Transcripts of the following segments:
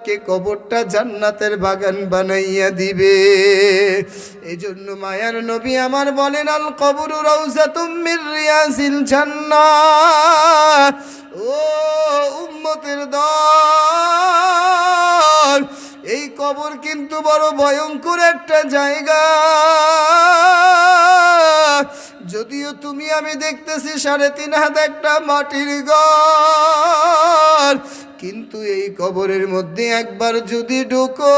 কে কবরটা জান্নাতের বাগান বানাইয়া দিবে। এই জন্য মায়ার নবী আমার বলেন, আল কবর রৌজাতুম মির রিয়াজিল জান্নাত ও উম্মতের দল, এই কবর কিন্তু বড় ভয়ঙ্কর একটা জায়গা। যদিও তুমি আমি দেখতেছি সাড়ে তিন হাত একটা মাটির ঘর কিন্তু এই কবরের মধ্যে একবার যদি ঢুকো,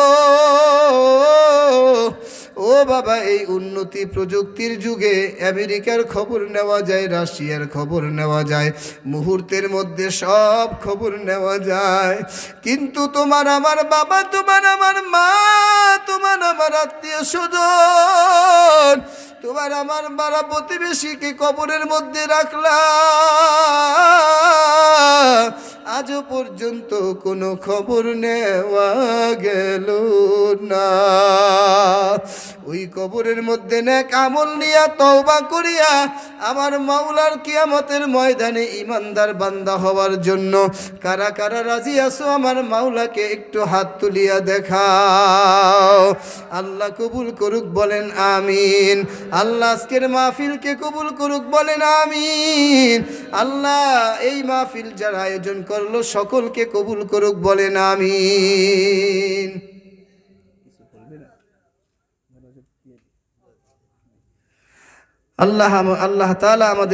ও বাবা, এই উন্নতি প্রযুক্তির যুগে আমেরিকার খবর নেওয়া যায়, রাশিয়ার খবর নেওয়া যায়, মুহূর্তের মধ্যে সব খবর নেওয়া যায়। কিন্তু তোমার আমার বাবা, তোমার আমার মা, তোমার আমার আত্মীয় স্বজন, তোমার আমার বাড়া প্রতিবেশীকে কবরের মধ্যে রাখলা আজও পর্যন্ত কোনো খবর নেওয়া গেল না। ওই কবরের মধ্যে নেক আমল নিয়া, তওবা করিয়া আমার মাওলার কিয়ামতের ময়দানে ইমানদার বান্দা হওয়ার জন্য কারা কারা রাজি আছো আমার মাওলাকে একটু হাত তুলিয়া দেখাও। আল্লাহ কবুল করুক বলেন আমিন। আল্লাহ আজকের মাহফিলকে কবুল করুক বলেন আমিন। আল্লাহ এই মাহফিল যার আয়োজন করল সকলকে কবুল করুক বলেন আমি আল্লাহ আল্লাহ তালা আমাদের